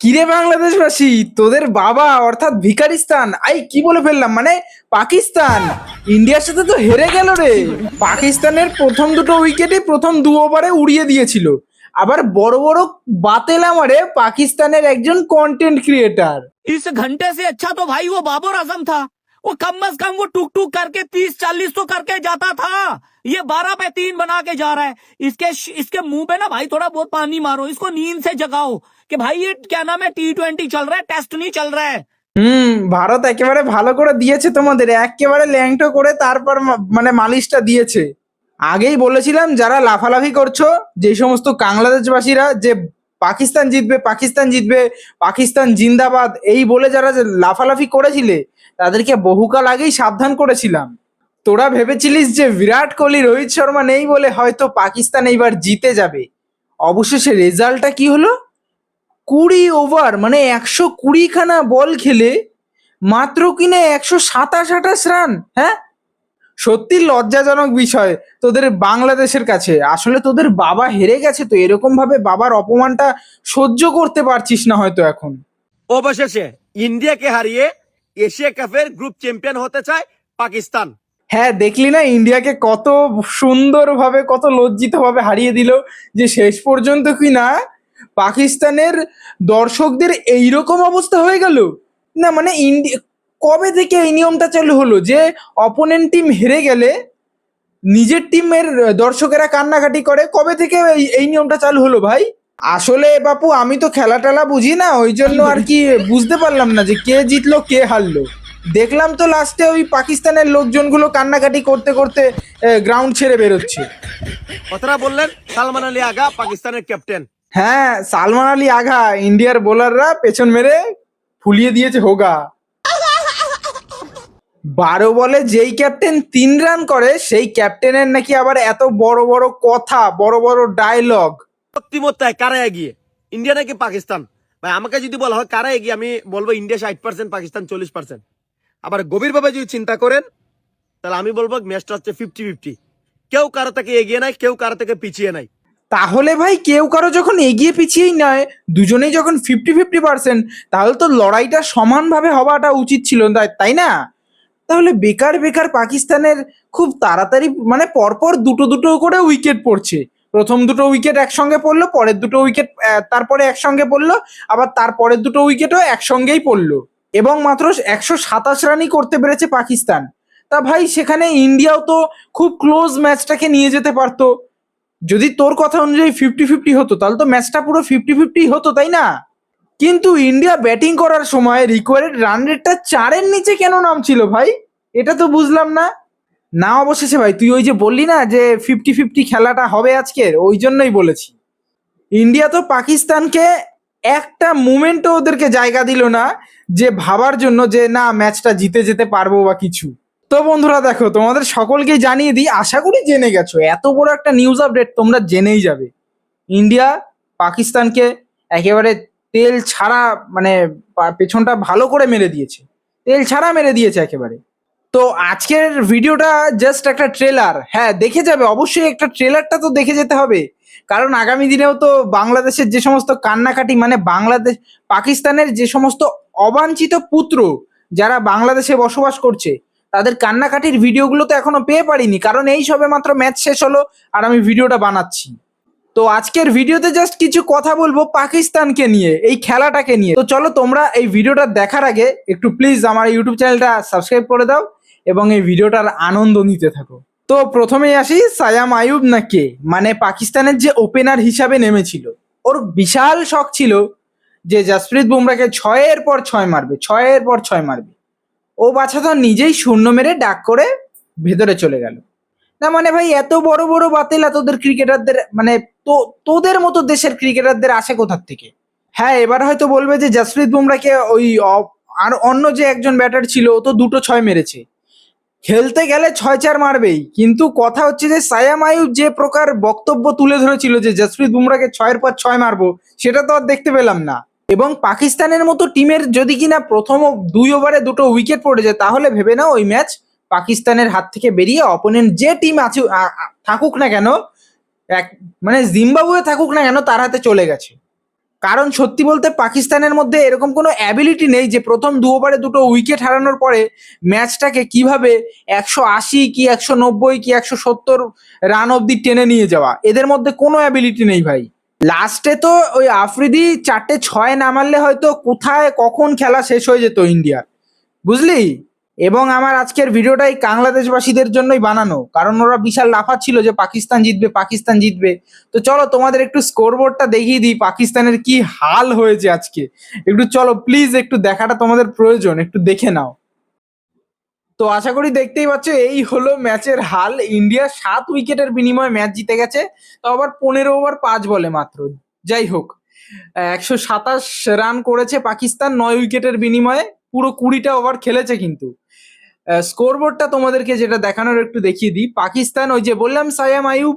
কিরে বাংলাদেশবাসী তোদের বাবা অর্থাৎ ভিকারিস্তান আই কি বলে ফেললাম মানে পাকিস্তান ইন্ডিয়ার সাথে তো হেরে গেল রে পাকিস্তানের প্রথম দুটো উইকেটে প্রথম দু ওভারে উড়িয়ে দিয়েছিল আবার বড় বড় বাতেল আমারে পাকিস্তানের একজন কন্টেন্ট ক্রিয়েটার इस घंटे से अच्छा तो भाई वो बाबर आजम था वो कम अज कम वो टुक टुक करके तीस चालीस तो करके जाता था ये बारह पे तीन बना के जा रहा है इसके इसके मुंह पे ना भाई थोड़ा बहुत पानी मारो इसको नींद से जगाओ कि भाई ये क्या नाम है टी ट्वेंटी चल रहा है टेस्ट नहीं चल रहा है হুম ভারত একেবারে ভালো করে দিয়েছে তোমাদের একেবারে ল্যাংটো করে তারপর মা- মানে মালিশটা দিয়েছে আগেই বলেছিলাম যারা লাফালাফি করছো যে সমস্ত বাংলাদেশবাসীরা যে পাকিস্তান জিতবে পাকিস্তান জিতবে পাকিস্তান জিন্দাবাদ এই বলে যারা যে লাফালাফি করেছিলে তাদেরকে বহুকাল আগেই সাবধান করেছিলাম তোরা ভেবেছিলিস যে বিরাট কোহলি রোহিত শর্মা নেই বলে হয়তো পাকিস্তান এইবার জিতে যাবে অবশেষে রেজাল্টটা কি হলো কুড়ি ওভার মানে একশো কুড়িখানা বল খেলে মাত্র কিনে একশো সাতাশ আঠাশ রান হ্যাঁ? সত্যি লজ্জাজনক বিষয় তোদের বাংলাদেশের কাছে। আসলে তোদের বাবা হেরে গেছে তো এরকম ভাবে বাবার অপমানটা সহ্য করতে পারছিস না হয়তো এখন। অবশেষে ইন্ডিয়াকে হারিয়ে এশিয়া কাপের গ্রুপ চ্যাম্পিয়ন হতে চায় পাকিস্তান। হ্যাঁ দেখলি না ইন্ডিয়াকে কত সুন্দরভাবে কত লজ্জিতভাবে হারিয়ে দিল যে শেষ পর্যন্ত কি না পাকিস্তানের দর্শকদের এইরকম অবস্থা হয়ে গেল? না মানে ইন্ডিয়া কবে থেকে এই নিয়মটা চালু হলো যে অপোনেন্ট টিম হেরে গেলে নিজের টিমের দর্শকেরা কান্নাকাটি করে? কবে থেকে এই এই নিয়মটা চালু হলো ভাই? আসলে বাপু, আমি তো খেলা টেলা বুঝি না, ওই জন্য আর কি বুঝতে পারলাম না যে কে জিতলো, কে হারলো। দেখলাম তো লাস্টে ওই পাকিস্তানের লোকজনগুলো কান্নাকাটি করতে করতে গ্রাউন্ড ছেড়ে বেরোচ্ছে। কথাটা বললেন সালমান আলী আগা, পাকিস্তানের ক্যাপ্টেন হ্যাঁ সালমান আলী আঘা ইন্ডিয়ার বোলাররা পেছন মেরে ফুলিয়ে দিয়েছে হোগা। বারো বলে যেই ক্যাপ্টেন তিন রান করে, সেই ক্যাপ্টেনের নাকি আবার এত বড় বড় কথা, বড় বড় ডায়লগ শক্তিমত্তায় কারা এগিয়ে? ইন্ডিয়া নাকি পাকিস্তান? ভাই, আমাকে যদি বলা হয় কারা এগিয়ে, আমি বলব ইন্ডিয়া ষাট পার্সেন্ট পাকিস্তান চল্লিশ পার্সেন্ট আবার গভীরভাবে যদি চিন্তা করেন, তাহলে আমি বলব ম্যাচটা হচ্ছে ফিফটি ফিফটি কেউ কারও থেকে এগিয়ে নাই, কেউ কারও থেকে পিছিয়ে নাই। তাহলে ভাই কেউ কারও যখন এগিয়ে পিছিয়েই নয়, দুজনেই যখন ফিফটি ফিফটি পার্সেন্ট তাহলে তো লড়াইটা সমানভাবে হওয়াটা উচিত ছিল, তাই- তাই না? তাহলে বেকার বেকার পাকিস্তানের খুব তাড়াতাড়ি মানে পরপর দুটো দুটো করে উইকেট পড়ছে। প্রথম দুটো উইকেট একসঙ্গে পড়ল, পরের দুটো উইকেট তারপরে একসঙ্গে পড়ল, আবার তারপরের দুটো উইকেটও একসঙ্গেই পড়ল। এবং মাত্র একশো সাতাশ রানই করতে পেরেছে পাকিস্তান। তা ভাই সেখানে ইন্ডিয়াও তো খুব ক্লোজ ম্যাচটাকে নিয়ে যেতে পারতো। যদি তোর কথা অনুযায়ী ফিফটি ফিফটি হতো, তাহলে তো ম্যাচটা পুরো ফিফটি ফিফটি হতো, তাই না? কিন্তু ইন্ডিয়া ব্যাটিং করার সময় রিকোয়ার্ড রান রেটটা চারের নিচে কেন নামছিল ভাই? এটা তো বুঝলাম না। না অবশেষে ভাই, তুই ওই যে বললি না যে ফিফটি ফিফটি খেলাটা হবে আজকের, ওই জন্যই বলেছি। ইন্ডিয়া তো পাকিস্তানকে একটা মুমেন্টও ওদেরকে জায়গা দিল না যে ভাবার জন্য যে না ম্যাচটা জিতে যেতে পারব বা কিছু। তো বন্ধুরা দেখো, তোমাদের সকলকে জানিয়ে দিই, আশা করি জেনে গেছো, এত বড় একটা নিউজ আপডেট তোমরা জেনেই যাবে। ইন্ডিয়া পাকিস্তানকে একেবারে তেল ছাড়া মানে পেছনটা ভালো করে মেরে দিয়েছে। তেল ছাড়া মেরে দিয়েছে একেবারে। তো আজকের ভিডিওটা জাস্ট একটা ট্রেলার হ্যাঁ দেখে যাবে, অবশ্যই একটা ট্রেলারটা তো দেখে যেতে হবে। কারণ আগামী দিনেও তো বাংলাদেশের যে সমস্ত কান্নাকাটি মানে বাংলাদেশ, পাকিস্তানের যে সমস্ত অবাঞ্ছিত পুত্র যারা বাংলাদেশে বসবাস করছে তাদের কান্নাকাটির ভিডিওগুলো তো এখনও পেয়ে পারিনি, কারণ এই সবে মাত্র ম্যাচ শেষ হলো আর আমি ভিডিওটা বানাচ্ছি। তো আজকের ভিডিওতে জাস্ট কিছু কথা বলব পাকিস্তানকে নিয়ে, এই খেলাটাকে নিয়ে। তো চলো তোমরা এই ভিডিওটা দেখার আগে একটু প্লিজ আমার ইউটিউব চ্যানেলটা সাবস্ক্রাইব করে দাও এবং এই ভিডিওটার আনন্দ নিতে থাকো। তো প্রথমেই আসি, সায়াম আয়ুব না কে? মানে পাকিস্তানের যে ওপেনার হিসাবে নেমেছিল। ওর বিশাল শখ ছিল যে জাসপ্রীত বুমরাকে ছয়ের পর ছয় মারবে, ছয়ের পর ছয় মারবে। ও বাছা তো নিজেই শূন্য মেরে ডাক করে ভেতরে চলে গেল। না মানে ভাই, এত বড় বড় বাতিলা তোদের ক্রিকেটারদের মানে তো, তোদের মতো দেশের ক্রিকেটারদের আসে কোথার থেকে? হ্যাঁ এবার হয়তো বলবে যে জাসপ্রীত বুমরাকে ওই আর অন্য যে একজন ব্যাটার ছিল, ও তো দুটো ছয় মেরেছে। খেলতে গেলে ছয় চার মারবেই, কিন্তু কথা হচ্ছে যে সায়াম আয়ুব যে প্রকার বক্তব্য তুলে ধরেছিল যে জসপ্রীত বুমরাকে ছয়ের পর ছয় মারবো, সেটা তো আর দেখতে পেলাম না। এবং পাকিস্তানের মতো টিমের যদি কিনা প্রথম দুই ওভারে দুটো উইকেট পড়ে যায়, তাহলে ভেবে নাও ওই ম্যাচ পাকিস্তানের হাত থেকে বেরিয়ে অপোনেন্ট যে টিম আছে থাকুক না কেন, এক মানে জিম্বাবুয়ে থাকুক না কেন তার হাতে চলে গেছে। কারণ সত্যি বলতে পাকিস্তানের মধ্যে এরকম কোনো অ্যাবিলিটি নেই যে প্রথম দু ওভারে দুটো উইকেট হারানোর পরে ম্যাচটাকে কীভাবে একশো আশি কি একশো নব্বই কি একশো সত্তর রান অব্দি টেনে নিয়ে যাওয়া। এদের মধ্যে কোনো অ্যাবিলিটি নেই ভাই। লাস্টে তো ওই আফ্রিদি চারটে ছয় না মারলে হয়তো কোথায় কখন খেলা শেষ হয়ে যেত ইন্ডিয়ার। বুঝলি? এবং আমার আজকের ভিডিওটাই বাংলাদেশবাসীদের জন্যই বানানো। কারণ ওরা বিশাল লাফাচ্ছিল যে পাকিস্তান জিতবে পাকিস্তান জিতবে। তো চলো তোমাদের একটু স্কোরবোর্ডটা দেখিয়ে দিই পাকিস্তানের কি হাল হয়েছে আজকে। একটু চলো প্লিজ একটু দেখাটা তোমাদের প্রয়োজন, একটু দেখে নাও। তো আশা করি দেখতেই পাচ্ছ, এই হলো ম্যাচের হাল। ইন্ডিয়া সাত উইকেটের বিনিময়ে ম্যাচ জিতে গেছে। তো আবার পনেরো ওভার পাঁচ বলে মাত্র। যাই হোক, একশো সাতাশ রান করেছে পাকিস্তান, নয় উইকেটের বিনিময়ে পুরো কুড়িটা ওভার খেলেছে কিন্তু। স্কোরবোর্ডটা তোমাদেরকে যেটা দেখানোর একটু দেখিয়ে দিই। পাকিস্তান ওই যে বললাম সায়াম আয়ুব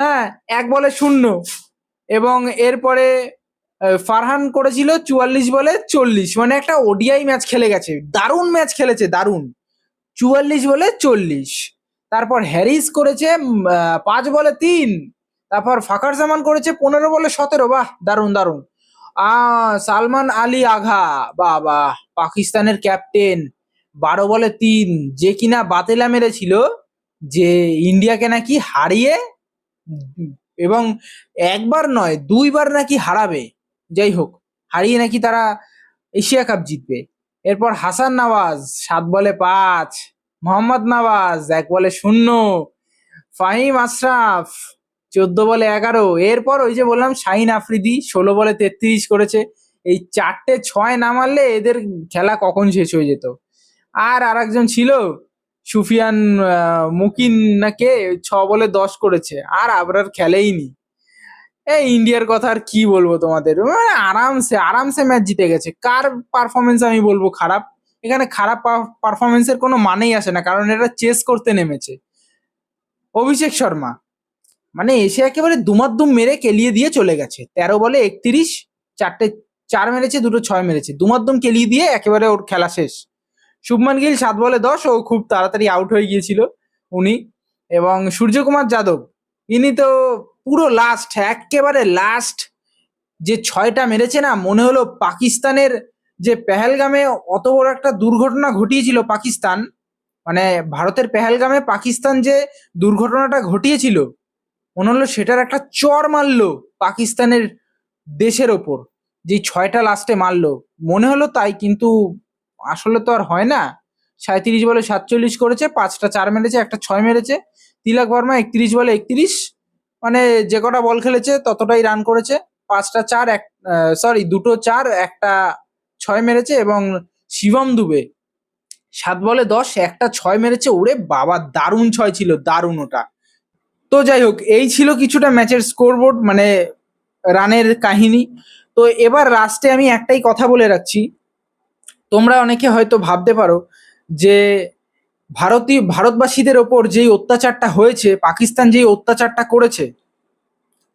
হ্যাঁ এক বলে শূন্য। এবং এরপরে ফারহান করেছিল চুয়াল্লিশ বলে চল্লিশ। মানে একটা ওডিআই ম্যাচ খেলে গেছে। দারুণ ম্যাচ খেলেছে, দারুণ। চুয়াল্লিশ বলে চল্লিশ। তারপর হ্যারিস করেছে পাঁচ বলে তিন। তারপর ফাকার জামান করেছে পনেরো বলে সতেরো। বাহ, দারুণ দারুণ। আহ সালমান আলী আঘা, বাহ বাহ, পাকিস্তানের ক্যাপ্টেন, বারো বলে তিন। যে কিনা বাতেলা মেরেছিল, যে ইন্ডিয়াকে নাকি হারিয়ে, এবং একবার নয়, দুইবার নাকি হারাবে। যাই হোক, হারিয়ে নাকি তারা এশিয়া কাপ জিতবে। এরপর হাসান নওয়াজ, সাত বলে পাঁচ। মোহাম্মদ নওয়াজ, এক বলে শূন্য। ফাহিম আশরাফ, চোদ্দ বলে এগারো। এরপর ওই যে বললাম, শাহিন আফ্রিদি, ষোলো বলে তেত্রিশ করেছে। এই চারটে ছয় না মারলে এদের খেলা কখন শেষ হয়ে যেত? আর আরেকজন ছিল, সুফিয়ান মুকিন না কে ছ বলে দশ করেছে। আর আবরার খেলেইনি এই ইন্ডিয়ার কথা আর কি বলব তোমাদের? মানে আরামসে আরামসে ম্যাচ জিতে গেছে। কার পারফরমেন্স আমি বলব খারাপ? এখানে খারাপ পারফরমেন্সের কোনো মানেই আসে না, কারণ এরা চেস করতে নেমেছে। অভিষেক শর্মা মানে এসে একেবারে দুমাদ্দুম মেরে কেলিয়ে দিয়ে চলে গেছে। তেরো বলে একত্রিশ, চারটে, চার মেরেছে, দুটো ছয় মেরেছে। দুমাদ্দুম কেলিয়ে দিয়ে একেবারে ওর খেলা শেষ। শুভমান গিল সাত বলে দশ, ও খুব তাড়াতাড়ি আউট হয়ে গিয়েছিল উনি। এবং সূর্যকুমার যাদব, ইনি তো পুরো লাস্ট একেবারে লাস্ট যে ছয়টা মেরেছে না, মনে হলো পাকিস্তানের যে পেহেলগামে অত বড় একটা দুর্ঘটনা ঘটিয়েছিল পাকিস্তান মানে ভারতের পেহেলগামে পাকিস্তান যে দুর্ঘটনাটা ঘটিয়েছিল, মনে হলো সেটার একটা চর মারলো পাকিস্তানের দেশের ওপর, যে ছয়টা লাস্টে মারলো। মনে হলো তাই, কিন্তু আসলে তো আর হয় না। সাঁত্রিশ বলে সাতচল্লিশ করেছে, পাঁচটা চার মেরেছে, একটা ছয় মেরেছে। তিলক বর্মা একত্রিশ বলে একত্রিশ। মানে যে কটা বল খেলেছে ততটাই রান করেছে। পাঁচটা চার, এক সরি দুটো চার, একটা ছয় মেরেছে এবং শিবম দুবে সাত বলে দশ, একটা ছয় মেরেছে ওরে বাবা, দারুণ ছয় ছিল, দারুণ ওটা। তো যাই হোক, এই ছিল কিছুটা ম্যাচের স্কোরবোর্ড মানে রানের কাহিনী। তো এবার লাস্টে আমি একটাই কথা বলে রাখছি। তোমরা অনেকে হয়তো ভাবতে পারো যে ভারতীয়, ভারতবাসীদের ওপর যেই অত্যাচারটা হয়েছে, পাকিস্তান যেই অত্যাচারটা করেছে,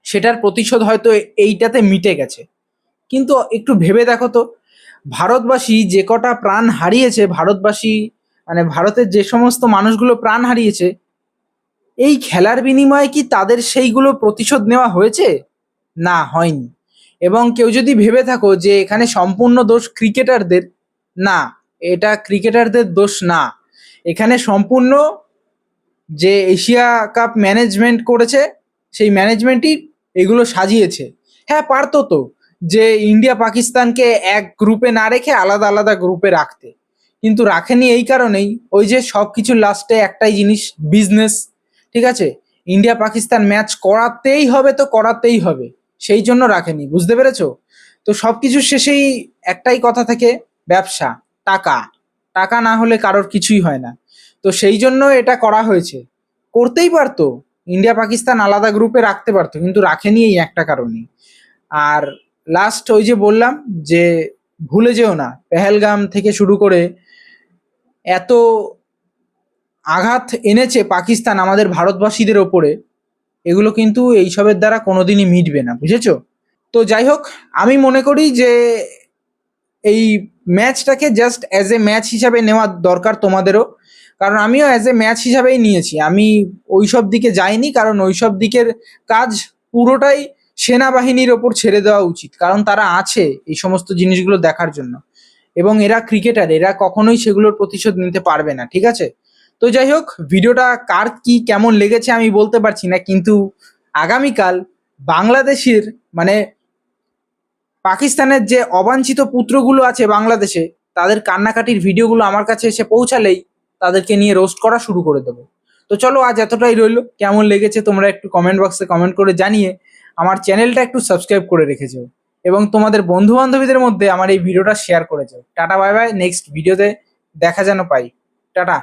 সেটার প্রতিশোধ হয়তো এইটাতে মিটে গেছে। কিন্তু একটু ভেবে দেখো তো, ভারতবাসী যে কটা প্রাণ হারিয়েছে, ভারতবাসী মানে ভারতের যে সমস্ত মানুষগুলো প্রাণ হারিয়েছে, এই খেলার বিনিময়ে কি তাদের সেইগুলো প্রতিশোধ নেওয়া হয়েছে? না, হয়নি। এবং কেউ যদি ভেবে থাকো যে এখানে সম্পূর্ণ দোষ ক্রিকেটারদের, না, এটা ক্রিকেটারদের দোষ না। এখানে সম্পূর্ণ যে এশিয়া কাপ ম্যানেজমেন্ট করেছে, সেই ম্যানেজমেন্টই এগুলো সাজিয়েছে। হ্যাঁ পারতো তো যে ইন্ডিয়া পাকিস্তানকে এক গ্রুপে না রেখে আলাদা আলাদা গ্রুপে রাখতে। কিন্তু রাখেনি এই কারণেই ওই যে সব কিছু লাস্টে একটাই জিনিস বিজনেস ঠিক আছে? ইন্ডিয়া পাকিস্তান ম্যাচ করাতেই হবে তো করাতেই হবে। সেই জন্য রাখেনি, বুঝতে পেরেছ? তো সব কিছুর শেষেই একটাই কথা থাকে, ব্যবসা, টাকা। টাকা না হলে কারোর কিছুই হয় না। তো সেই জন্য এটা করা হয়েছে। করতেই পারতো। ইন্ডিয়া পাকিস্তান আলাদা গ্রুপে রাখতে পারতো, কিন্তু রাখেনি এই একটা কারণে আর লাস্ট ওই যে বললাম যে ভুলে যেও না, পেহেলগাম থেকে শুরু করে এত আঘাত এনেছে পাকিস্তান আমাদের ভারতবাসীদের ওপরে, এগুলো কিন্তু এইসবের দ্বারা কোনোদিনই মিটবে না, বুঝেছ? তো যাই হোক, আমি মনে করি যে এই ম্যাচটাকে জাস্ট অ্যাজ এ ম্যাচ হিসাবে নেওয়া দরকার তোমাদেরও। কারণ আমিও অ্যাজ এ ম্যাচ হিসাবেই নিয়েছি। আমি ওইসব দিকে যাইনি, কারণ ওইসব দিকের কাজ পুরোটাই সেনাবাহিনীর ওপর ছেড়ে দেওয়া উচিত। কারণ তারা আছে এই সমস্ত জিনিসগুলো দেখার জন্য। এবং এরা ক্রিকেটার এরা কখনোই সেগুলোর প্রতিশোধ নিতে পারবে না, ঠিক আছে? তো যাই হোক, ভিডিওটা কার কি কেমন লেগেছে আমি বলতে পারছি না, কিন্তু আগামীকাল বাংলাদেশের মানে পাকিস্তানের যে অবাঞ্ছিত পুত্রগুলো আছে বাংলাদেশে, তাদের কান্নাকাটির ভিডিওগুলো আমার কাছে এসে পৌঁছালেই তাদেরকে নিয়ে রোস্ট করা শুরু করে দেবো। তো চলো আজ এতটাই রইল। কেমন লেগেছে তোমরা একটু কমেন্ট বক্সে কমেন্ট করে জানিয়ে আমার চ্যানেলটা একটু সাবস্ক্রাইব করে রেখেছো এবং তোমাদের বন্ধু বান্ধবীদের মধ্যে আমার এই ভিডিওটা শেয়ার করেছ টাটা বাই বাই নেক্সট ভিডিওতে দেখা যেন পাই। টাটা।